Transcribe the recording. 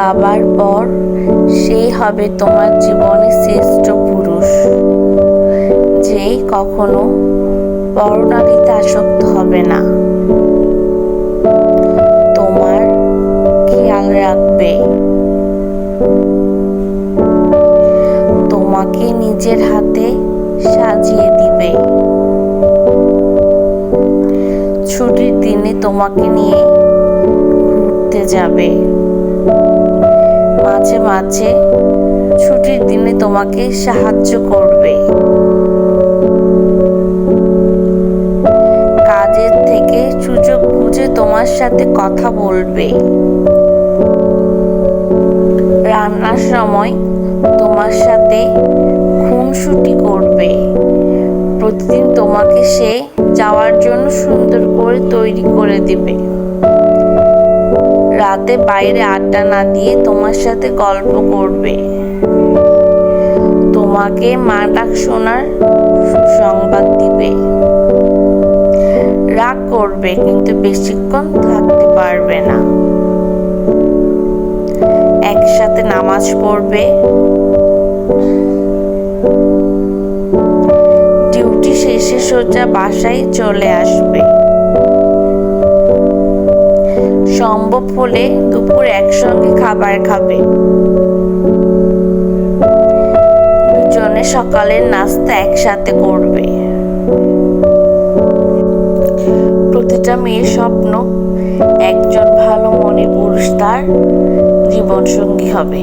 বাবার পর সেই হবে তোমার জীবনের শ্রেষ্ঠ পুরুষ। যে কখনো পরনারীতে আসক্ত হবে না। তোমার খেয়াল রাখবে। তোমাকে নিজের হাতে সাজিয়ে দিবে। ছুটির দিনে তোমাকে নিয়ে ঘুরতে যাবে। মাঝে মাঝে ছুটির দিনে তোমাকে সাহায্য করবে। কাজের থেকে সুযোগ বুঝে তোমার সাথে কথা বলবে। রান্নার সময় তোমার সাথে খুনসুটি করবে। প্রতিদিন তোমাকে সে যাওয়ার জন্য সুন্দর করে তৈরি করে দিবে। রাতে বাইরে আড্ডা না দিয়ে তোমার সাথে গল্প করবে। তোমাকে মা ডাক শোনার সুসংবাদ দিবে। রাগ করবে, কিন্তু বেশিক্ষণ থাকতে পারবে না। একসাথে নামাজ পড়বে। ডিউটি শেষে সোজা বাসায় চলে আসবে। সম্ভব হলে দুপুর একসঙ্গে খাবার খাবে। দুজনে সকালের নাস্তা একসাথে করবে। প্রতিটা মেয়ের স্বপ্ন, একজন ভালো মনে পুরুষ তার জীবনসঙ্গী হবে।